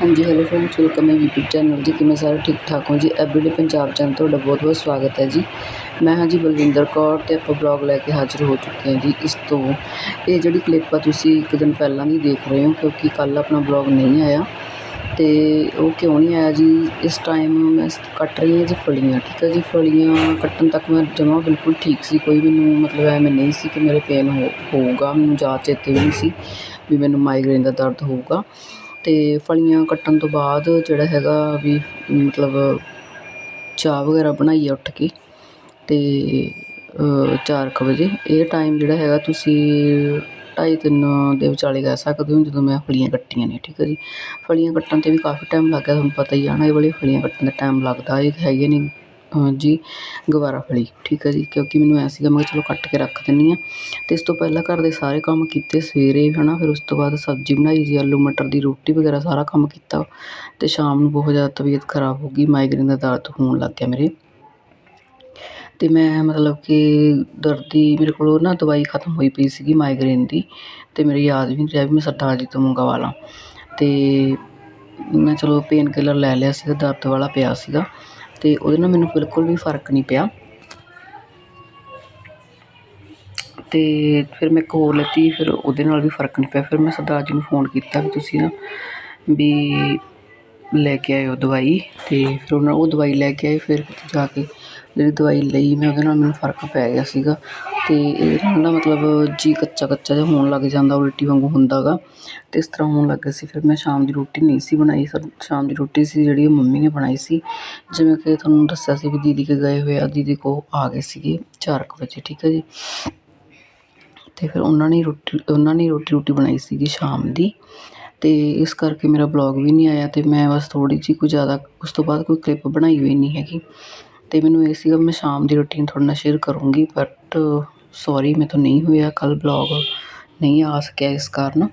ਹਾਂਜੀ hello friends welcome ਹੈ YouTube channel ਜੀ। ਕਿਵੇਂ ਸਾਰੇ ਠੀਕ ਠਾਕ ਹੋ ਜੀ? ਐਵਰੀਡੇ ਪੰਜਾਬ ਚੈਨਲ ਤੁਹਾਡਾ ਬਹੁਤ ਬਹੁਤ ਸਵਾਗਤ ਹੈ ਜੀ। ਮੈਂ ਹਾਂ ਜੀ ਬਲਵਿੰਦਰ ਕੌਰ ਤੇ ਆਪਾਂ ਬਲੌਗ ਲੈ ਕੇ ਹਾਜ਼ਰ ਹੋ ਚੁੱਕੇ ਹਾਂ ਜੀ। ਇਸ ਤੋਂ ਇਹ ਜਿਹੜੀ ਕਲਿੱਪ ਆ ਤੁਸੀਂ ਇੱਕ ਦਿਨ ਪਹਿਲਾਂ ਦੀ ਦੇਖ ਰਹੇ ਹੋ, ਕਿਉਂਕਿ ਕੱਲ ਆਪਣਾ ਬਲੌਗ ਨਹੀਂ ਆਇਆ। ਤੇ ਉਹ ਕਿਉਂ ਨਹੀਂ ਆਇਆ ਜੀ? ਇਸ ਟਾਈਮ ਮੈਂ ਕੱਟ ਰਹੀ ਹਾਂ ਜੀ ਫਲੀਆਂ, ਠੀਕ ਹੈ ਜੀ? ਫਲੀਆਂ ਕੱਟਣ ਤੱਕ ਮੈਂ ਜਮਾ ਬਿਲਕੁਲ ਠੀਕ ਸੀ। ਕੋਈ ਮੈਨੂੰ ਮਤਲਬ ਐਵੇਂ ਨਹੀਂ ਸੀ ਕਿ ਮੇਰੇ ਪੇਨ ਹੋ, ਹੋਊਗਾ, ਮੈਨੂੰ ਜਾਚ ਚੇਤੇ ਵੀ ਨਹੀਂ ਸੀ ਵੀ ਮੈਨੂੰ ਮਾਈਗ੍ਰੇਨ ਦਾ ਦਰਦ ਹੋਊਗਾ। ਅਤੇ ਫਲੀਆਂ ਕੱਟਣ ਤੋਂ ਬਾਅਦ ਜਿਹੜਾ ਹੈਗਾ ਵੀ, ਮਤਲਬ ਚਾਹ ਵਗੈਰਾ ਬਣਾਈ ਆ ਉੱਠ ਕੇ ਅਤੇ ਚਾਰ ਕੁ ਵਜੇ। ਇਹ ਟਾਈਮ ਜਿਹੜਾ ਹੈਗਾ ਤੁਸੀਂ ਢਾਈ ਤਿੰਨ ਦੇ ਵਿਚਾਲੇ ਕਹਿ ਸਕਦੇ ਹੋ ਜਦੋਂ ਮੈਂ ਫਲੀਆਂ ਕੱਟੀਆਂ ਨੇ, ਠੀਕ ਹੈ ਜੀ? ਫਲੀਆਂ ਕੱਟਣ 'ਤੇ ਵੀ ਕਾਫੀ ਟਾਈਮ ਲੱਗ ਗਿਆ, ਤੁਹਾਨੂੰ ਪਤਾ ਹੀ ਆ ਨਾ, ਇਹ ਵਾਲੀ ਫਲੀਆਂ ਕੱਟਣ 'ਤੇ ਟਾਈਮ ਲੱਗਦਾ, ਇਹ ਹੈਗੇ ਨੇ ਜੀ ਗਵਾਰਾ ਫਲੀ, ਠੀਕ ਹੈ ਜੀ, ਕਿਉਂਕਿ ਮੈਨੂੰ ਐਂ ਸੀਗਾ, ਮੈਂ ਕਿਹਾ ਚਲੋ ਕੱਟ ਕੇ ਰੱਖ ਦਿੰਦੀ ਹਾਂ। ਅਤੇ ਇਸ ਤੋਂ ਪਹਿਲਾਂ ਘਰ ਦੇ ਸਾਰੇ ਕੰਮ ਕੀਤੇ, ਸਵੇਰੇ ਹੈ ਨਾ ਫਿਰ ਉਸ ਤੋਂ ਬਾਅਦ ਸਬਜ਼ੀ ਬਣਾਈ ਜੀ, ਆਲੂ ਮਟਰ ਦੀ ਰੋਟੀ ਵਗੈਰਾ ਸਾਰਾ ਕੰਮ ਕੀਤਾ। ਅਤੇ ਸ਼ਾਮ ਨੂੰ ਬਹੁਤ ਜ਼ਿਆਦਾ ਤਬੀਅਤ ਖਰਾਬ ਹੋ ਗਈ ਮਾਈਗ੍ਰੇਨ ਦਾ ਦਰਦ ਹੋਣ ਲੱਗ ਗਿਆ ਮੇਰੇ। ਅਤੇ ਮੈਂ ਮਤਲਬ ਕਿ ਦਰਦ ਦੀ ਮੇਰੇ ਕੋਲ ਨਾ ਦਵਾਈ ਖਤਮ ਹੋਈ ਪਈ ਸੀਗੀ ਮਾਈਗ੍ਰੇਨ ਦੀ ਅਤੇ ਮੇਰੇ ਯਾਦ ਵੀ ਨਹੀਂ ਰਿਹਾ ਵੀ ਮੈਂ ਸਰਦਾਰ ਜੀ ਤੋਂ ਮੰਗਵਾ ਲਾਂ। ਅਤੇ ਮੈਂ ਚਲੋ ਪੇਨ ਕਿਲਰ ਲੈ ਲਿਆ ਸੀਗਾ, ਦਰਦ ਵਾਲਾ ਪਿਆ ਸੀਗਾ। ਅਤੇ ਉਹਦੇ ਨਾਲ ਮੈਨੂੰ ਬਿਲਕੁਲ ਵੀ ਫ਼ਰਕ ਨਹੀਂ ਪਿਆ। ਅਤੇ ਫਿਰ ਮੈਂ ਇੱਕ ਹੋਰ ਲੈਤੀ, ਫਿਰ ਉਹਦੇ ਨਾਲ ਵੀ ਫ਼ਰਕ ਨਹੀਂ ਪਿਆ। ਫਿਰ ਮੈਂ ਸਰਦਾਰ ਜੀ ਨੂੰ ਫੋਨ ਕੀਤਾ ਵੀ ਤੁਸੀਂ ਨਾ ਵੀ ਲੈ ਕੇ ਆਇਓ ਦਵਾਈ ਅਤੇ ਫਿਰ ਉਹਨਾਂ ਉਹ ਦਵਾਈ ਲੈ ਕੇ ਆਏ, ਫਿਰ ਜਾ ਕੇ ਜਿਹੜੀ ਦਵਾਈ ਲਈ ਮੈਂ ਉਹਦੇ ਨਾਲ ਮੈਨੂੰ ਫ਼ਰਕ ਪੈ ਗਿਆ ਸੀਗਾ ਅਤੇ ਇਹਦੇ ਨਾਲ ਨਾ ਮਤਲਬ ਜੀ ਕੱਚਾ ਕੱਚਾ ਜਿਹਾ ਹੋਣ ਲੱਗ ਜਾਂਦਾ, ਉਲਟੀ ਵਾਂਗੂ ਹੁੰਦਾ ਗਾ ਅਤੇ ਇਸ ਤਰ੍ਹਾਂ ਹੋਣ ਲੱਗ ਗਿਆ ਸੀ। ਫਿਰ ਮੈਂ ਸ਼ਾਮ ਦੀ ਰੋਟੀ ਨਹੀਂ ਸੀ ਬਣਾਈ ਸ਼ਾਮ ਦੀ ਰੋਟੀ ਸੀ ਜਿਹੜੀ ਉਹ ਮੰਮੀ ਨੇ ਬਣਾਈ ਸੀ। ਜਿਵੇਂ ਕਿ ਤੁਹਾਨੂੰ ਦੱਸਿਆ ਸੀ ਵੀ ਦੀਦੀ ਕੇ ਗਏ ਹੋਏ ਆ, ਦੀਦੀ ਕੋਲ ਆ ਗਏ ਸੀਗੇ ਚਾਰ ਕੁ ਵਜੇ, ਠੀਕ ਹੈ ਜੀ। ਅਤੇ ਫਿਰ ਉਹਨਾਂ ਨੇ ਰੋਟੀ, ਉਹਨਾਂ ਨੇ ਰੋਟੀ ਰੋਟੀ ਬਣਾਈ ਸੀਗੀ ਸ਼ਾਮ ਦੀ ਅਤੇ ਇਸ ਕਰਕੇ ਮੇਰਾ ਬਲੌਗ ਵੀ ਨਹੀਂ ਆਇਆ ਅਤੇ ਮੈਂ ਬਸ ਥੋੜ੍ਹੀ ਜਿਹੀ ਕੋਈ ਜ਼ਿਆਦਾ, ਉਸ ਤੋਂ ਬਾਅਦ ਕੋਈ ਕਲਿੱਪ ਬਣਾਈ ਹੋਈ ਨਹੀਂ ਹੈਗੀ। ਅਤੇ ਮੈਨੂੰ ਇਹ ਸੀਗਾ ਮੈਂ ਸ਼ਾਮ ਦੀ ਰੂਟੀਨ ਤੁਹਾਡੇ ਨਾਲ ਸ਼ੇਅਰ ਕਰੂੰਗੀ ਬਟ ਸੋਰੀ ਮੇਰੇ ਤੋਂ ਨਹੀਂ ਹੋਇਆ, ਕੱਲ੍ਹ ਬਲੌਗ ਨਹੀਂ ਆ ਸਕਿਆ ਇਸ ਕਾਰਨ।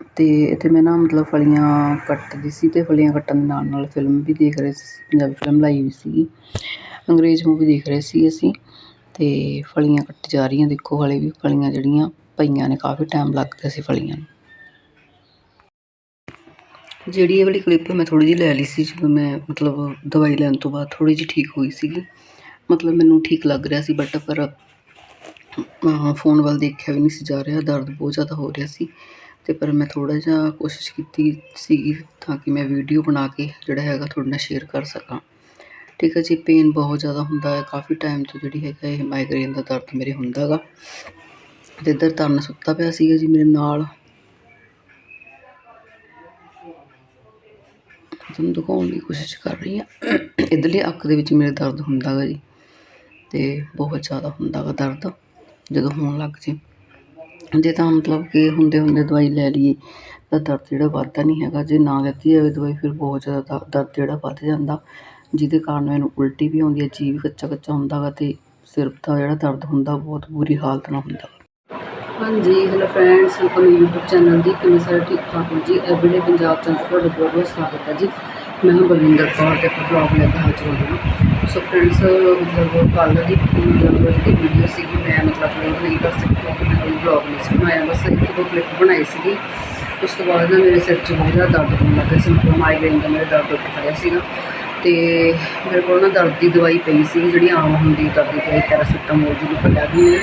ਅਤੇ ਇੱਥੇ ਮੈਂ ਨਾ ਮਤਲਬ ਫਲੀਆਂ ਕੱਟਦੀ ਸੀ ਅਤੇ ਫਲੀਆਂ ਕੱਟਣ ਦੇ ਨਾਲ ਨਾਲ ਫਿਲਮ ਵੀ ਦੇਖ ਰਹੇ ਸੀ, ਪੰਜਾਬੀ ਫਿਲਮ ਲਾਈ ਹੋਈ ਸੀਗੀ। ਅੰਗਰੇਜ਼ ਮੂਵੀ ਦੇਖ ਰਹੇ ਸੀ ਅਸੀਂ ਅਤੇ ਫਲੀਆਂ ਕੱਟੀ ਜਾ ਰਹੀਆਂ, ਦੇਖੋ ਹਾਲੇ ਵੀ ਫਲੀਆਂ ਜਿਹੜੀਆਂ ਪਈਆਂ ਨੇ, ਕਾਫੀ ਟਾਈਮ ਲੱਗਦਾ ਸੀ ਫਲੀਆਂ ਨੂੰ। ਜਿਹੜੀ ਇਹ ਵਾਲੀ ਕਲਿੱਪ ਮੈਂ ਥੋੜ੍ਹੀ ਜਿਹੀ ਲੈ ਲਈ ਸੀ ਜਦੋਂ ਮੈਂ ਮਤਲਬ ਦਵਾਈ ਲੈਣ ਤੋਂ ਬਾਅਦ ਥੋੜ੍ਹੀ ਜਿਹੀ ਠੀਕ ਹੋਈ ਸੀਗੀ। ਮਤਲਬ ਮੈਨੂੰ ਠੀਕ ਲੱਗ ਰਿਹਾ ਸੀ ਬਟ ਪਰ ਫੋਨ ਵੱਲ ਦੇਖਿਆ ਵੀ ਨਹੀਂ ਸੀ ਜਾ ਰਿਹਾ, ਦਰਦ ਬਹੁਤ ਜ਼ਿਆਦਾ ਹੋ ਰਿਹਾ ਸੀ। ਅਤੇ ਪਰ ਮੈਂ ਥੋੜ੍ਹਾ ਜਿਹਾ ਕੋਸ਼ਿਸ਼ ਕੀਤੀ ਸੀ ਤਾਂ ਕਿ ਮੈਂ ਵੀਡੀਓ ਬਣਾ ਕੇ ਜਿਹੜਾ ਹੈਗਾ ਤੁਹਾਡੇ ਨਾਲ ਸ਼ੇਅਰ ਕਰ ਸਕਾਂ। ਠੀਕ ਹੈ ਜੀ ਪੇਨ ਬਹੁਤ ਜ਼ਿਆਦਾ ਹੁੰਦਾ ਹੈ। ਕਾਫੀ ਟਾਈਮ ਤੋਂ ਜਿਹੜੀ ਹੈਗਾ ਇਹ ਮਾਈਗ੍ਰੇਨ ਦਾ ਦਰਦ ਮੇਰੇ ਹੁੰਦਾ ਗਾ। ਅਤੇ ਇੱਧਰ ਤਰਨ ਸੁੱਤਾ ਪਿਆ ਸੀਗਾ ਜੀ ਮੇਰੇ ਨਾਲ। ਤੁਹਾਨੂੰ ਦਿਖਾਉਣ ਦੀ ਕੋਸ਼ਿਸ਼ ਕਰ ਰਹੀ ਹਾਂ। ਇੱਧਰਲੀ ਅੱਖ ਦੇ ਵਿੱਚ ਮੇਰੇ ਦਰਦ ਹੁੰਦਾ ਗਾ ਜੀ। ਅਤੇ ਬਹੁਤ ਜ਼ਿਆਦਾ ਹੁੰਦਾ ਗਾ ਦਰਦ, ਜਦੋਂ ਹੋਣ ਲੱਗ ਜੇ। ਜੇ ਤਾਂ ਮਤਲਬ ਕਿ ਹੁੰਦੇ ਹੁੰਦੇ ਦਵਾਈ ਲੈ ਲਈਏ, ਤਾਂ ਦਰਦ ਜਿਹੜਾ ਵੱਧਦਾ ਨਹੀਂ ਹੈਗਾ। ਜੇ ਨਾ ਲੈਤੀ ਜਾਵੇ ਦਵਾਈ, ਫਿਰ ਬਹੁਤ ਜ਼ਿਆਦਾ ਦਰਦ ਜਿਹੜਾ ਵੱਧ ਜਾਂਦਾ। ਜਿਹਦੇ ਕਾਰਨ ਮੈਨੂੰ ਉਲਟੀ ਵੀ ਆਉਂਦੀ ਹੈ, ਜੀ ਵੀ ਕੱਚਾ ਕੱਚਾ ਹੁੰਦਾ ਗਾ ਅਤੇ ਸਿਰ ਦਾ ਜਿਹੜਾ ਦਰਦ ਹੁੰਦਾ, ਬਹੁਤ ਬੁਰੀ ਹਾਲਤ ਨਾਲ ਹੁੰਦਾ ਹਾਂਜੀ hello friends welcome YouTube channel ਦੀ ਕਿਵੇਂ ਸਾਰੇ ਠੀਕ ਠਾਕ ਹੋ ਜੀ? ਐਵਰੀਡੇ ਪੰਜਾਬ ਚੈਨਲ ਤੁਹਾਡਾ ਬਹੁਤ ਬਹੁਤ ਸਵਾਗਤ ਹੈ ਜੀ। ਮੈਂ ਹਾਂ ਬਲਵਿੰਦਰ ਕੌਰ ਤੇ ਬਲੌਗ ਲੈ ਕੇ ਹਾਜ਼ਰ ਹੋ ਹਾਂ। ਸੋ ਫਰੈਂਡਸ ਮਤਲਬ ਕੱਲ੍ਹ ਦੀ ਮਤਲਬ ਜਿਹੜੀ ਵੀਡੀਓ ਸੀਗੀ, ਮੈਂ ਮਤਲਬ ਨਹੀਂ ਕਰ ਸਕਦੀ ਕਿ ਮੈਂ ਕੋਈ ਬਲੌਗ ਨਹੀਂ ਸੀ ਬਣਾਇਆ, ਬਸ ਇੱਕ ਦੋ ਕਲਿੱਪ ਬਣਾਈ ਸੀਗੀ। ਉਸ ਤੋਂ ਬਾਅਦ ਨਾ ਮੇਰੇ ਸਿਰ 'ਚ ਬਹੁਤ ਜ਼ਿਆਦਾ ਦਰਦ ਹੋਣ ਲੱਗਾ ਸੀ, ਮਤਲਬ ਮਾਈਗ੍ਰੇਨ ਦਾ ਮੇਰੇ ਦਰਦ ਉੱਠ ਰਿਹਾ ਸੀਗਾ। ਅਤੇ ਮੇਰੇ ਕੋਲ ਨਾ ਦਰਦ ਦੀ ਦਵਾਈ ਪਈ ਸੀ ਜਿਹੜੀ ਆਮ ਹੁੰਦੀ, ਦਰਦ ਦੀ ਦਵਾਈ ਪੈਰਾਸੀਟਾਮੋਲ ਦੀ ਵੀ ਪਈ ਵੀ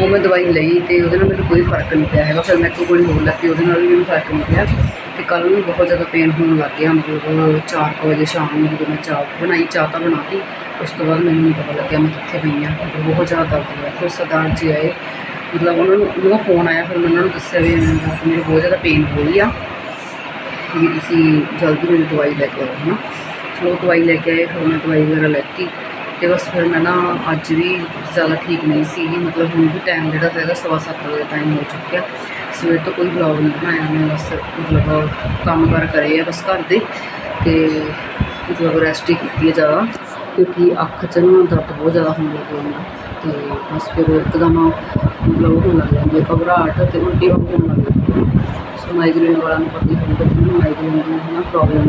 ਉਹ ਮੈਂ ਦਵਾਈ ਲਈ ਅਤੇ ਉਹਦੇ ਨਾਲ ਮੈਨੂੰ ਕੋਈ ਫ਼ਰਕ ਨਹੀਂ ਪਿਆ ਹੈਗਾ। ਫਿਰ ਮੈਂ ਇੱਕ ਗੋਲੀ ਹੋਰ ਲੱਗੀ ਉਹਦੇ ਨਾਲ ਵੀ ਮੈਨੂੰ ਫ਼ਰਕ ਨਹੀਂ ਪਿਆ। ਅਤੇ ਕੱਲ੍ਹ ਨੂੰ ਬਹੁਤ ਜ਼ਿਆਦਾ ਪੇਨ ਹੋਣ ਲੱਗ ਗਿਆ। ਮਤਲਬ ਚਾਰ ਕੁ ਵਜੇ ਸ਼ਾਮ ਨੂੰ ਜਦੋਂ ਮੈਂ ਚਾਹ ਬਣਾਈ, ਚਾਹ ਤਾਂ ਬਣਾਤੀ। ਉਸ ਤੋਂ ਬਾਅਦ ਮੈਨੂੰ ਨਹੀਂ ਪਤਾ ਲੱਗਿਆ ਮੈਂ ਕਿੱਥੇ ਪਈ ਹਾਂ। ਬਹੁਤ ਜ਼ਿਆਦਾ ਦਰਦ ਹੋਇਆ। ਫਿਰ ਸਰਦਾਰ ਜੀ ਆਏ। ਮਤਲਬ ਉਹਨਾਂ ਨੂੰ, ਉਹਨਾਂ ਦਾ ਫੋਨ ਆਇਆ। ਫਿਰ ਮੈਂ ਉਹਨਾਂ ਨੂੰ ਦੱਸਿਆ ਵੀ ਮੇਰੇ ਬਹੁਤ ਜ਼ਿਆਦਾ ਪੇਨ ਹੋ ਰਹੀ ਆ। ਵੀ ਤੁਸੀਂ ਜਲਦੀ ਮੇਰੀ ਦਵਾਈ ਲੈ ਕੇ ਆਓ ਹੈ ਨਾ ਚਲੋ ਦਵਾਈ ਲੈ ਕੇ ਆਏ। ਫਿਰ ਮੈਂ ਦਵਾਈ ਵਗੈਰਾ ਲੈਤੀ। ਅਤੇ ਬਸ ਫਿਰ ਮੈਂ ਨਾ ਅੱਜ ਵੀ ਜ਼ਿਆਦਾ ਠੀਕ ਨਹੀਂ ਸੀਗੀ, ਮਤਲਬ ਹੁਣ ਵੀ ਟਾਈਮ ਜਿਹੜਾ ਹੈਗਾ ਸਵਾ ਸੱਤ ਵਜੇ ਟਾਈਮ ਹੋ ਚੁੱਕਿਆ। ਸਵੇਰ ਤੋਂ ਕੋਈ ਵਲੌਗ ਨਹੀਂ ਬਣਾਇਆ, ਮੈਂ ਬਸ ਮਤਲਬ ਕੰਮ ਕਾਰ ਕਰੇ ਆ ਬਸ ਘਰ ਦੇ ਅਤੇ ਮਤਲਬ ਰੈਸਟ ਹੀ ਕੀਤੀ ਹੈ ਜ਼ਿਆਦਾ, ਕਿਉਂਕਿ ਅੱਖ 'ਚ ਨਾ ਦਰਦ ਬਹੁਤ ਜ਼ਿਆਦਾ ਹੋਣ ਲੱਗ ਜਾਂਦਾ ਅਤੇ ਬਸ ਫਿਰ ਇੱਕਦਮ ਮਤਲਬ ਹੋਣ ਲੱਗ ਜਾਂਦੀ ਹੈ ਘਬਰਾਹਟ ਅਤੇ ਉਲਟੀ ਵਾਂਗ ਹੋਣ ਲੱਗ ਜਾਂਦੀ ਸੋ ਮਾਈਗ੍ਰੇਨ ਵਾਲਿਆਂ ਨੂੰ ਪਤਾ ਹੀ ਹੋਊਗਾ ਜਿਹਨੂੰ ਮਾਈਗ੍ਰੇਨ ਦੀ ਹੈ ਨਾ ਪ੍ਰੋਬਲਮ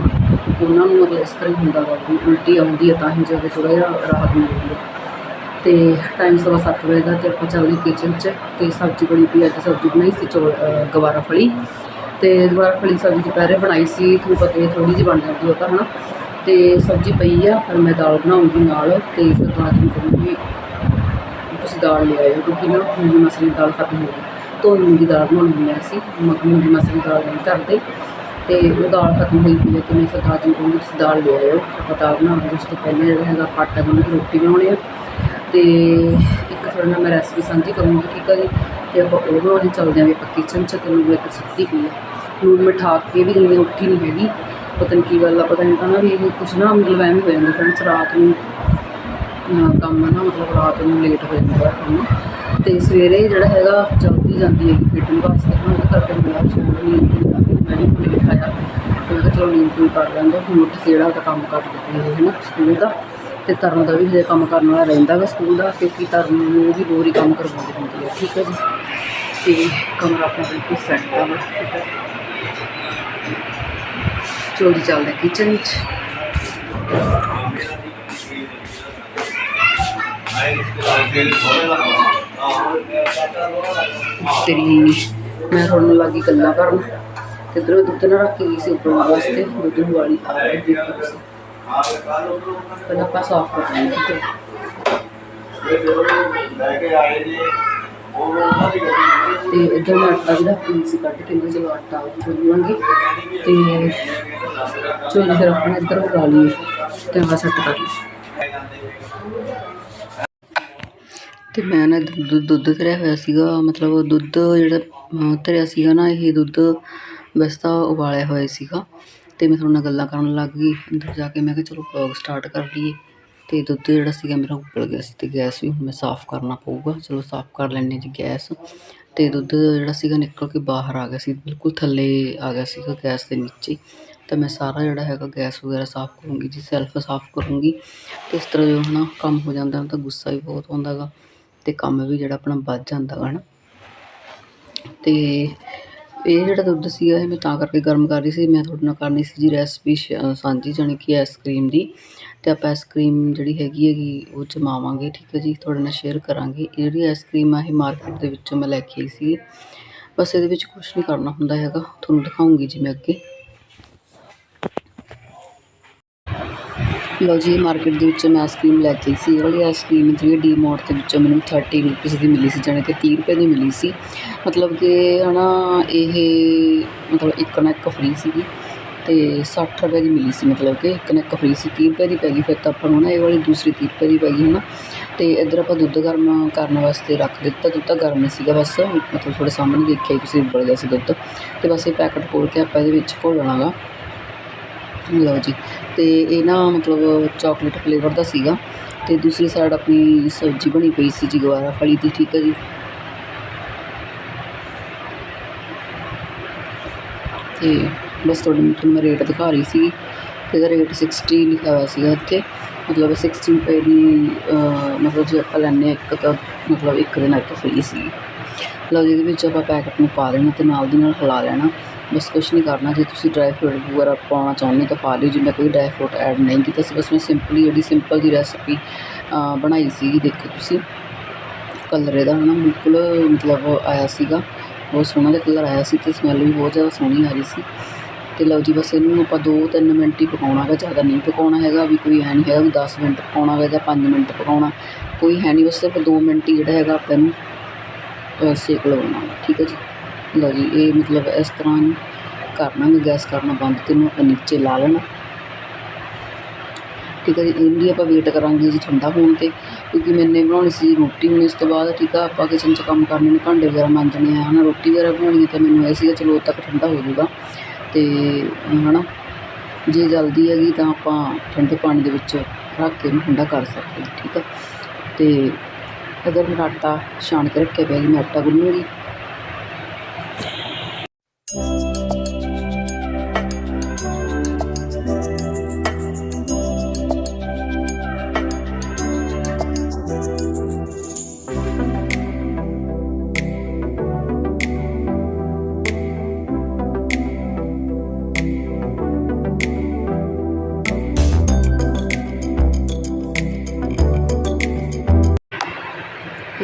ਉਹਨਾਂ ਨੂੰ ਮਤਲਬ ਇਸ ਤਰ੍ਹਾਂ ਹੀ ਹੁੰਦਾ ਵਾ ਵੀ ਉਲਟੀ ਆਉਂਦੀ ਹੈ ਤਾਂ ਹੀ ਜਾ ਕੇ ਥੋੜ੍ਹਾ ਜਿਹਾ ਰਾਹਤ ਮਿਲਦੀ ਹੈ ਅਤੇ ਟਾਈਮ ਸਵਾ ਸੱਤ ਵਜੇ ਦਾ ਅਤੇ ਆਪਾਂ ਚੱਲਦੇ ਕਿਚਨ 'ਚ ਅਤੇ ਸਬਜ਼ੀ ਬਣੀ ਪਈ ਅੱਜ ਸਬਜ਼ੀ ਬਣਾਈ ਸੀ ਚੌਲ ਗਵਾਰਾ ਫਲੀ। ਤੇ ਦੁਬਾਰਾ ਫਲੀ ਸਬਜ਼ੀ ਦੁਪਹਿਰੇ ਬਣਾਈ ਸੀ, ਤੁਹਾਨੂੰ ਪਤਾ ਹੀ ਥੋੜੀ ਜਿਹੀ ਬਣ ਜਾਂਦੀ ਉਹ ਤਾਂ ਹਨਾ। ਤੇ ਸਬਜ਼ੀ ਪਈ ਆ, ਫਿਰ ਮੈਂ ਦਾਲ ਬਣਾਉਂਗੀ ਨਾਲ ਤੇ ਫਿਰ ਬਾਅਦ ਵਿੱਚ ਕਹੂੰਗੀ ਦਾਲ ਲੈ ਆਇਓ ਕਿਉਂਕਿ ਨਾ ਮੂੰਗੀ ਮਸਰੀ ਦੀ ਦਾਲ ਖਤਮ ਹੋ ਗਈ। ਧੋਈ ਮੂੰਗੀ ਦਾਲ ਬਣਾਉਣੀ ਹੈ ਅਸੀਂ ਮ- ਮੂੰਗੀ ਮਸਰੀ ਦੀ ਦਾਲ ਨਹੀਂ ਕਰਦੇ ਅਤੇ ਉਹ ਦਾਲ ਖਤਮ ਹੋਈ ਪਈ ਹੈ ਅਤੇ ਮੈਂ ਸਰਦਾਰ ਜੀ ਨੂੰ ਕਹੂੰਗੀ, ਤੁਸੀਂ ਦਾਲ ਲੈ ਆਇਓ, ਆਪਾਂ ਦਾਲ ਬਣਾਵਾਂਗੇ ਉਸ ਤੋਂ ਪਹਿਲਾਂ ਜਿਹੜਾ ਹੈਗਾ ਆਟਾ ਗੁੰਨ ਕੇ ਰੋਟੀ ਬਣਾਉਣੀ ਆ। ਅਤੇ ਇੱਕ ਤੁਹਾਡੇ ਨਾਲ ਮੈਂ ਰੈਸਪੀ ਸਾਂਝੀ ਕਰੂੰਗੀ, ਠੀਕ ਹੈ ਜੀ? ਅਤੇ ਆਪਾਂ ਉਹ ਬਣਾਉਣ, ਚੱਲਦੇ ਹਾਂ ਵੀ ਆਪਾਂ ਕਿਚਨ 'ਚ ਅਤੇ ਨੂੰ ਇੱਕ ਸੁੱਤੀ ਪਈ ਹੈ ਨੂਨ ਮੈਂ ਠਾਕ ਕੇ ਵੀ ਗਈ ਉੱਠੀ ਨਹੀਂ ਹੈਗੀ। ਪਤਾ ਨਹੀਂ ਕੀ ਗੱਲ ਆ, ਪਤਾ ਨਹੀਂ ਤਾਂ ਨਾ ਵੀ ਇਹ ਕੁਛ ਨਾ ਮਤਲਬ ਐਵੇਂ ਹੋ ਜਾਂਦਾ ਫਰੈਂਡਸ ਰਾਤ ਨੂੰ ਕੰਮ ਨਾ ਮਤਲਬ ਰਾਤ ਨੂੰ ਲੇਟ ਹੋ ਜਾਂਦਾ ਹੈ ਕੰਮ। ਤੇ ਸਵੇਰੇ ਜਿਹੜਾ ਹੈਗਾ, ਜਲਦੀ ਜਾਂਦੀ ਹੈ ਫਿਟਿੰਗ ਵਾਸਤੇ। ਹੁਣ ਉਹਦੇ ਕਰਕੇ ਮੇਰਾ ਸ਼ਾਮ ਨੀਂਦ ਮੈਂ ਵੀ ਲੇਟ ਆਇਆ ਤੇ ਮੈਂ ਕਿਹਾ ਚਲੋ ਨੀਂਦ ਪੂਰੀ ਕਰ ਲੈਂਦੇ ਹੁਣ ਉੱਠ ਜਿਹੜਾ ਉਹਦਾ ਕੰਮ ਕਰ ਦਿੱਤੀ ਹੈ ਨਾ ਸਕੂਲ ਦਾ। ਤੇ ਤਰਨ ਦਾ ਵੀ ਹਜੇ ਕੰਮ ਕਰਨ ਵਾਲਾ ਰਹਿੰਦਾ ਵਾ ਸਕੂਲ ਦਾ, ਕਿਉਂਕਿ ਤਰਨ ਨੂੰ ਵੀ ਰੋਜ਼ ਹੀ ਕੰਮ ਕਰਵਾਉਂਦੀ ਹੁੰਦੀ ਹੈ, ਠੀਕ ਹੈ ਜੀ। ਤੇ ਕਮਰਾ ਆਪਣਾ ਬਿਲਕੁਲ ਸੈੱਟ ਆ ਵਾ, ਠੀਕ ਚਲੋ ਜੀ, ਚੱਲਦੇ ਕਿਚਨ 'ਚ। ਤੇਰੀ ਮੈਂ ਤੁਹਾਨੂੰ ਲੱਗੀ ਗੱਲਾਂ ਕਰਨ। ਤੇ ਇਧਰੋਂ ਦੁੱਧ ਨਾ ਰੱਖ ਕੇ ਗਈ ਸੀ ਉੱਪਰ ਵਾਸਤੇ ਦੁੱਧ ਨੂੰ ਵਾਲੀ ਆ ਰਹੀ ਦੇਖੋ ਪਹਿਲਾਂ ਆਪਾਂ ਸਾਫ਼ ਕਰ ਲੈਂਦੇ ਹਾਂ, ਠੀਕ ਹੈ? ਤੇ ਇਧਰ ਮੈਂ ਆਟਾ ਵੀ ਰੱਖ ਕੇ ਸੀ, ਕੱਢ ਕੇ ਮੈਂ ਚਲੋ ਆਟਾ ਗੁੰਨਾਂਗੇ ਤੇ ਚਲੋ ਫਿਰ ਆਪਾਂ ਇੱਧਰ ਬੁਲਾ ਲਈਏ। ਕੈਮਰਾ ਸੈੱਟ ਕਰ ਲਈਏ। ਤੇ ਮੈਂ ਨਾ ਦੁੱਧ ਦੁੱਧ ਧਰਿਆ ਹੋਇਆ ਸੀਗਾ। ਮਤਲਬ ਦੁੱਧ ਜਿਹੜਾ ਅਹ, ਧਰਿਆ ਸੀਗਾ ਨਾ ਇਹ ਦੁੱਧ ਵੈਸੇ ਤਾਂ ਉਬਾਲਿਆ ਹੋਇਆ ਸੀਗਾ। ਤੇ ਮੈਂ ਤੁਹਾਡੇ ਨਾਲ ਗੱਲਾਂ ਕਰਨ ਲੱਗ ਗਈ। ਅੰਦਰ ਜਾ ਕੇ ਮੈਂ ਕਿਹਾ ਚਲੋ ਵਲੌਗ ਸਟਾਰਟ ਕਰ ਲਈਏ। ਤੇ ਦੁੱਧ ਜਿਹੜਾ ਸੀਗਾ ਮੇਰਾ ਉੱਬਲ ਗਿਆ ਸੀ ਤੇ ਗੈਸ ਵੀ ਹੁਣ ਮੈਂ ਸਾਫ਼ ਕਰਨਾ ਪਊਗਾ। ਚਲੋ ਸਾਫ਼ ਕਰ ਲੈਂਦੇ ਜੀ ਗੈਸ ਤੇ ਦੁੱਧ ਜਿਹੜਾ ਸੀਗਾ ਨਿਕਲ ਕੇ ਬਾਹਰ ਆ ਗਿਆ ਸੀ। ਬਿਲਕੁਲ ਥੱਲੇ ਆ ਗਿਆ ਸੀਗਾ ਗੈਸ ਦੇ ਨੀਚੇ। ਤਾਂ ਮੈਂ ਸਾਰਾ ਜਿਹੜਾ ਹੈਗਾ ਗੈਸ ਵਗੈਰਾ ਸਾਫ਼ ਕਰੂੰਗੀ ਜੀ ਸੈਲਫ ਸਾਫ਼ ਕਰੂੰਗੀ। ਤੇ ਇਸ ਤਰ੍ਹਾਂ ਜੋ ਹਨਾ ਕੰਮ ਹੋ ਜਾਂਦਾ ਤਾਂ ਗੁੱਸਾ ਵੀ ਬਹੁਤ ਆਉਂਦਾ ਅਤੇ ਕੰਮ ਵੀ ਜਿਹੜਾ ਆਪਣਾ ਵੱਧ ਜਾਂਦਾ ਗਾ ਨਾ। ਅਤੇ ਇਹ ਜਿਹੜਾ ਦੁੱਧ ਸੀਗਾ ਇਹ ਮੈਂ ਤਾਂ ਕਰਕੇ ਗਰਮ ਕਰ ਰਹੀ ਸੀ, ਮੈਂ ਤੁਹਾਡੇ ਨਾਲ ਕਰਨੀ ਸੀ ਜੀ ਰੈਸਪੀ ਸਾਂਝੀ ਜਾਣੀ ਕਿ ਆਈਸਕ੍ਰੀਮ ਦੀ। ਅਤੇ ਆਪਾਂ ਆਈਸਕ੍ਰੀਮ ਜਿਹੜੀ ਹੈਗੀ ਹੈਗੀ ਉਹ ਜਮਾਵਾਂਗੇ, ਠੀਕ ਹੈ ਜੀ? ਤੁਹਾਡੇ ਨਾਲ ਸ਼ੇਅਰ ਕਰਾਂਗੇ। ਇਹ ਜਿਹੜੀ ਆਈਸਕ੍ਰੀਮ ਆ, ਇਹ ਮਾਰਕੀਟ ਦੇ ਵਿੱਚੋਂ ਮੈਂ ਲੈ ਕੇ ਆਈ ਸੀ। ਬਸ ਇਹਦੇ ਵਿੱਚ ਕੁਝ ਨਹੀਂ ਕਰਨਾ ਹੁੰਦਾ ਹੈਗਾ, ਤੁਹਾਨੂੰ ਦਿਖਾਉਂਗੀ ਜੀ ਮੈਂ ਅੱਗੇ। ਲਓ ਜੀ ਮਾਰਕੀਟ ਦੇ ਵਿੱਚੋਂ ਮੈਂ ਆਈਸਕ੍ਰੀਮ ਲੈ ਕੇ ਸੀ। ਇਹ ਵਾਲੀ ਆਈਸਕ੍ਰੀਮ ਜਿਹੜੀ ਡੀ ਮੋਟ ਦੇ ਵਿੱਚੋਂ ਮੈਨੂੰ 30 ਰੁਪਏ ਦੀ ਮਿਲੀ ਸੀ, ਜਾਣੀ ਕਿ 30 ਰੁਪਏ ਦੀ ਮਿਲੀ ਸੀ। ਮਤਲਬ ਕਿ ਹਨਾ, ਇਹ ਮਤਲਬ ਇੱਕ ਨਾ ਇੱਕ ਫ੍ਰੀ ਸੀਗੀ ਤੇ 60 ਰੁਪਏ ਦੀ ਮਿਲੀ ਸੀ, ਮਤਲਬ ਕਿ ਇੱਕ ਨਾ ਇੱਕ ਫ੍ਰੀ ਸੀ। 30 ਰੁਪਏ ਦੀ ਪੈ ਗਈ, ਫਿਰ ਤਾਂ ਆਪਾਂ ਨੂੰ ਨਾ ਇਹ ਵਾਲੀ ਦੂਸਰੀ 30 ਰੁਪਏ ਦੀ ਪੈ ਗਈ, ਹਨਾ। ਤੇ ਇੱਧਰ ਆਪਾਂ ਦੁੱਧ ਗਰਮ ਕਰਨ ਵਾਸਤੇ ਰੱਖ ਦਿੱਤਾ, ਦੁੱਧ ਤਾਂ ਗਰਮ ਨਹੀਂ ਸੀਗਾ ਬਸ। ਮਤਲਬ ਤੁਹਾਡੇ ਸਾਹਮਣੇ ਦੇਖਿਆ ਤੁਸੀਂ ਉਬਲ ਗਿਆ ਸੀ ਦੁੱਧ। ਤੇ ਬਸ ਇਹ ਪੈਕਟ ਖੋਲ ਕੇ ਆਪਾਂ ਇਹਦੇ ਵਿੱਚ ਘੋਲਣਾ ਗਾ। ਲਓ ਜੀ। ਤੇ ਇਹ ਨਾ ਮਤਲਬ ਚਾਕਲੇਟ ਫਲੇਵਰ ਦਾ ਸੀਗਾ। ਤੇ ਦੂਸਰੀ ਸਾਈਡ ਆਪਣੀ ਸਬਜ਼ੀ ਬਣੀ ਪਈ ਸੀ ਜੀ, ਗਵਾਰਾ ਫਲੀ ਦੀ, ਠੀਕ ਹੈ ਜੀ। ਤੇ ਬਸ ਤੁਹਾਡੇ ਨੂੰ ਮੈਂ ਰੇਟ ਦਿਖਾ ਰਹੀ ਸੀ ਤੇ ਇਹਦਾ ਰੇਟ 60 ਲਿਖਿਆ ਹੋਇਆ ਸੀਗਾ ਇੱਥੇ। ਮਤਲਬ 60 ਰੁਪਏ ਦੀ ਮਤਲਬ ਜੇ ਆਪਾਂ ਲੈਂਦੇ ਹਾਂ ਇੱਕ ਤਾਂ ਮਤਲਬ ਇੱਕ ਦਿਨ ਨਾਲ ਇੱਕ ਫ੍ਰੀ ਸੀ ਲਓ ਜੀ, ਇਹਦੇ ਵਿੱਚ ਆਪਾਂ ਪੈਕਟ ਨੂੰ ਪਾ ਦੇਣਾ ਤੇ ਨਾਲ ਦੀ ਨਾਲ ਹਿਲਾ ਲੈਣਾ। ਬਸ ਕੁਛ ਨਹੀਂ ਕਰਨਾ, ਜੇ ਤੁਸੀਂ ਡਰਾਈ ਫਰੂਟ ਵਗੈਰਾ ਪਾਉਣਾ ਚਾਹੁੰਦੇ ਹੋ ਤਾਂ ਪਾ ਲਿਓ ਜੀ ਮੈਂ ਕੋਈ ਡਰਾਈ ਫਰੂਟ ਐਡ ਨਹੀਂ ਕੀਤਾ ਸੀ, ਬਸ ਮੈਂ ਸਿੰਪਲੀ ਜਿਹੜੀ ਸਿੰਪਲ ਦੀ ਰੈਸਪੀ ਬਣਾਈ ਸੀਗੀ। ਦੇਖੋ ਤੁਸੀਂ ਕਲਰ ਇਹਦਾ ਹਨਾ, ਬਿਲਕੁਲ ਮਤਲਬ ਆਇਆ ਸੀਗਾ। ਬਹੁਤ ਸੋਹਣਾ ਜਿਹਾ ਕਲਰ ਆਇਆ ਸੀ ਤੇ ਸਮੈਲ ਵੀ ਬਹੁਤ ਜ਼ਿਆਦਾ ਸੋਹਣੀ ਆ ਰਹੀ ਸੀ। ਤੇ ਲਓ ਜੀ, ਬਸ ਇਹਨੂੰ ਆਪਾਂ 2-3 ਮਿੰਟ ਹੀ ਪਕਾਉਣਾ ਹੈਗਾ ਜ਼ਿਆਦਾ ਨਹੀਂ ਪਕਾਉਣਾ ਹੈਗਾ। ਵੀ ਕੋਈ ਹੈ ਨਹੀਂ ਹੈਗਾ ਵੀ 10 ਮਿੰਟ ਪਕਾਉਣਾ ਹੈਗਾ ਜਾਂ 5 ਮਿੰਟ ਪਕਾਉਣਾ। ਕੋਈ ਹੈ ਨਹੀਂ ਬਸ ਸਿਰਫ 2 ਮਿੰਟ ਹੀ ਜਿਹੜਾ ਹੈਗਾ ਆਪਾਂ ਇਹਨੂੰ ਸੇਕ ਲਵਾਉਣਾ। ਠੀਕ ਹੈ ਜੀ। ਲਓ ਜੀ, ਇਹ ਮਤਲਬ ਇਸ ਤਰ੍ਹਾਂ ਇਹਨੂੰ ਕਰਨਾ ਵੀ ਗੈਸ ਕਰਨਾ ਬੰਦ ਤੇ ਇਹਨੂੰ ਆਪਾਂ ਨੀਚੇ ਲਾ ਲੈਣਾ। ਠੀਕ ਹੈ ਜੀ ਇਹਦੀ ਆਪਾਂ ਵੇਟ ਕਰਾਂਗੇ ਜੀ ਠੰਡਾ ਹੋਣ ਤੇ, ਕਿਉਂਕਿ ਮੈਨੇ ਬਣਾਉਣੀ ਸੀ ਰੋਟੀ ਹੁਣ ਇਸ ਤੋਂ ਬਾਅਦ, ਠੀਕ ਆ, ਆਪਾਂ ਕਿਚਨ 'ਚ ਕੰਮ ਕਰਨੇ ਨੇ, ਭਾਂਡੇ ਵਗੈਰਾ ਮਾਂਜਣੇ ਆ, ਹਨਾ, ਰੋਟੀ ਵਗੈਰਾ ਬਣਾਉਣੀ ਹੈ ਤਾਂ ਮੈਨੂੰ ਇਹ ਸੀਗਾ, ਚਲੋ ਉਦੋਂ ਤੱਕ ਠੰਡਾ ਹੋ ਜਾਊਗਾ। ਤੇ, ਹਨਾ, ਜੇ ਜਲਦੀ ਹੈਗੀ ਤਾਂ ਆਪਾਂ ਠੰਡੇ ਪਾਣੀ ਦੇ ਵਿੱਚ ਰੱਖ ਕੇ ਇਹਨੂੰ ਠੰਡਾ ਕਰ ਸਕਦੇ ਠੀਕ ਆ। ਤੇ ਅਗਰ ਮੇਰਾ ਆਟਾ ਛਾਣ ਕੇ ਰੱਖਿਆ ਪਿਆ ਜੀ, ਮੈਂ ਆਟਾ ਗੁੰਨੂੰਗੀ।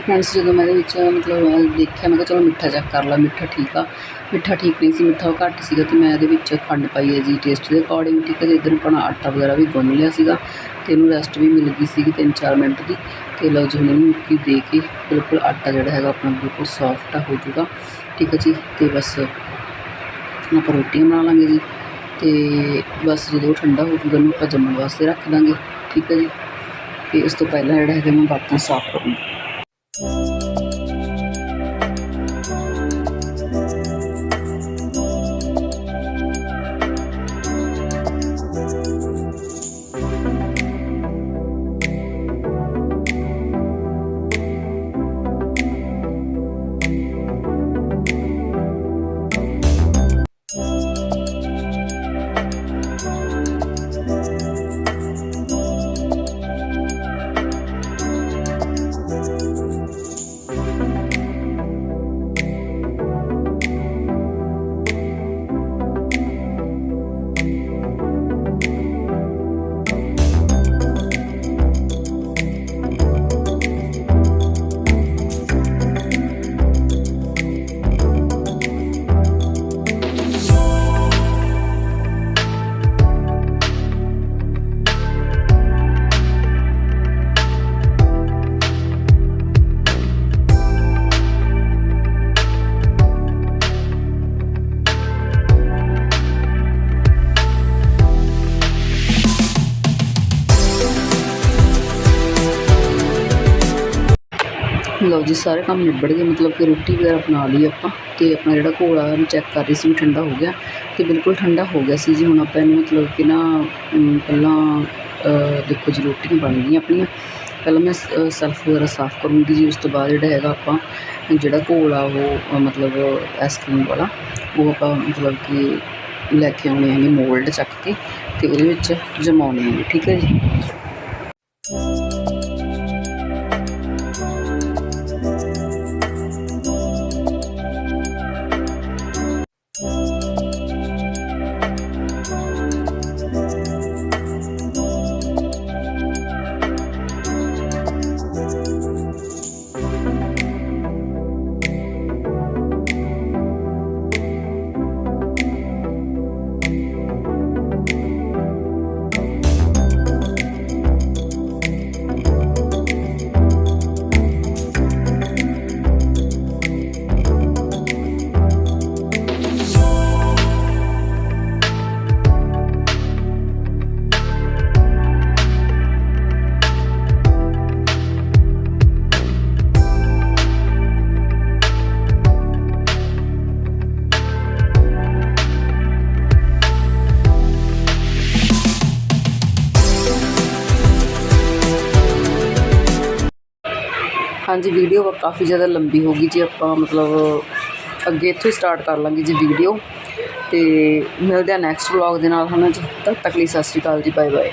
ਫਰੈਂਡਸ ਜਦੋਂ ਮੈਂ ਇਹਦੇ ਵਿੱਚ, ਮਤਲਬ ਦੇਖਿਆ, ਮੈਂ ਕਿਹਾ ਚਲੋ ਮਿੱਠਾ ਚੈੱਕ ਕਰ ਲਾ, ਮਿੱਠਾ ਠੀਕ ਆ। ਮਿੱਠਾ ਠੀਕ ਨਹੀਂ ਸੀ, ਮਿੱਠਾ ਘੱਟ ਸੀਗਾ ਅਤੇ ਮੈਂ ਇਹਦੇ ਵਿੱਚ ਖੰਡ ਪਾਈ ਹੈ ਜੀ ਟੇਸਟ ਦੇ ਅਕੋਰਡਿੰਗ ਠੀਕ ਹੈ ਜੀ। ਇੱਧਰ ਆਪਣਾ ਆਟਾ ਵਗੈਰਾ ਵੀ ਗੁੰਨ ਲਿਆ ਸੀਗਾ ਅਤੇ ਇਹਨੂੰ ਰੈਸਟ ਵੀ ਮਿਲ ਗਈ ਸੀਗੀ ਤਿੰਨ ਚਾਰ ਮਿੰਟ ਦੀ। ਅਤੇ ਲਓ ਜੀ, ਹੁਣ ਇਹਨੂੰ ਮੁੱਕੀ ਦੇ ਕੇ ਬਿਲਕੁਲ ਆਟਾ ਜਿਹੜਾ ਹੈਗਾ ਆਪਣਾ ਬਿਲਕੁਲ ਸੌਫਟ ਹੋ ਜਾਊਗਾ। ਠੀਕ ਹੈ ਜੀ ਅਤੇ ਬਸ ਆਪਾਂ ਰੋਟੀਆਂ ਬਣਾ ਲਾਂਗੇ ਜੀ। ਅਤੇ ਬਸ ਜਦੋਂ ਉਹ ਠੰਡਾ ਹੋ ਜੂਗਾ ਉਹਨੂੰ ਆਪਾਂ ਜੰਮਣ ਵਾਸਤੇ ਰੱਖ ਦਾਂਗੇ। ਠੀਕ ਹੈ ਜੀ ਅਤੇ ਇਸ ਤੋਂ ਪਹਿਲਾਂ ਜਿਹੜਾ ਹੈਗਾ ਮੈਂ ਬਰਤਨ ਸਾਫ਼ ਕਰੂੰਗੀ। ਲਓ ਸਾਰੇ ਕੰਮ ਨਿਬੜ ਗਏ। ਮਤਲਬ ਕਿ ਰੋਟੀ ਵਗੈਰਾ ਬਣਾ ਲਈ ਆਪਾਂ ਤੇ ਆਪਣਾ ਜਿਹੜਾ ਘੋਲ ਆ ਉਹਨੂੰ ਚੈੱਕ ਕਰ ਰਹੀ ਸੀ ਵੀ ਠੰਡਾ ਹੋ ਗਿਆ ਤੇ ਬਿਲਕੁਲ ਠੰਡਾ ਹੋ ਗਿਆ ਸੀ ਜੀ। ਹੁਣ ਆਪਾਂ ਇਹਨੂੰ ਮਤਲਬ ਕਿ ਨਾ ਪਹਿਲਾਂ ਦੇਖੋ ਜੀ ਰੋਟੀਆਂ ਬਣ ਗਈਆਂ ਆਪਣੀਆਂ। ਪਹਿਲਾਂ ਮੈਂ ਸੈਲਫ ਵਗੈਰਾ ਸਾਫ਼ ਕਰੂੰਗੀ ਜੀ। ਉਸ ਤੋਂ ਬਾਅਦ ਜਿਹੜਾ ਹੈਗਾ ਆਪਾਂ ਜਿਹੜਾ ਘੋਲ ਆ ਉਹ ਅ, ਮਤਲਬ ਆਈਸਕ੍ਰੀਮ ਵਾਲਾ ਉਹ ਆਪਾਂ ਮਤਲਬ ਕਿ ਲੈ ਕੇ ਆਉਣੇ ਹੈਗੇ ਮੋਲਡ ਚੱਕ ਕੇ ਤੇ ਉਹਦੇ ਵਿੱਚ ਜਮਾਉਣੇ ਹੈਗੇ। ਠੀਕ ਹੈ ਜੀ? ਹਾਂਜੀ ਵੀਡੀਓ ਕਾਫੀ ਜ਼ਿਆਦਾ ਲੰਬੀ ਹੋ ਗਈ ਜੀ, ਆਪਾਂ ਮਤਲਬ ਅੱਗੇ ਇੱਥੋਂ ਹੀ ਸਟਾਰਟ ਕਰ ਲਾਂਗੇ ਜੀ ਵੀਡੀਓ ਤੇ ਮਿਲਦੇ ਆ ਨੈਕਸਟ ਵਲੌਗ ਦੇ ਨਾਲ, ਹਨਾ ਜੀ? ਤਦ ਤੱਕ ਲਈ ਸਤਿ ਸ਼੍ਰੀ ਅਕਾਲ ਜੀ ਬਾਏ ਬਾਏ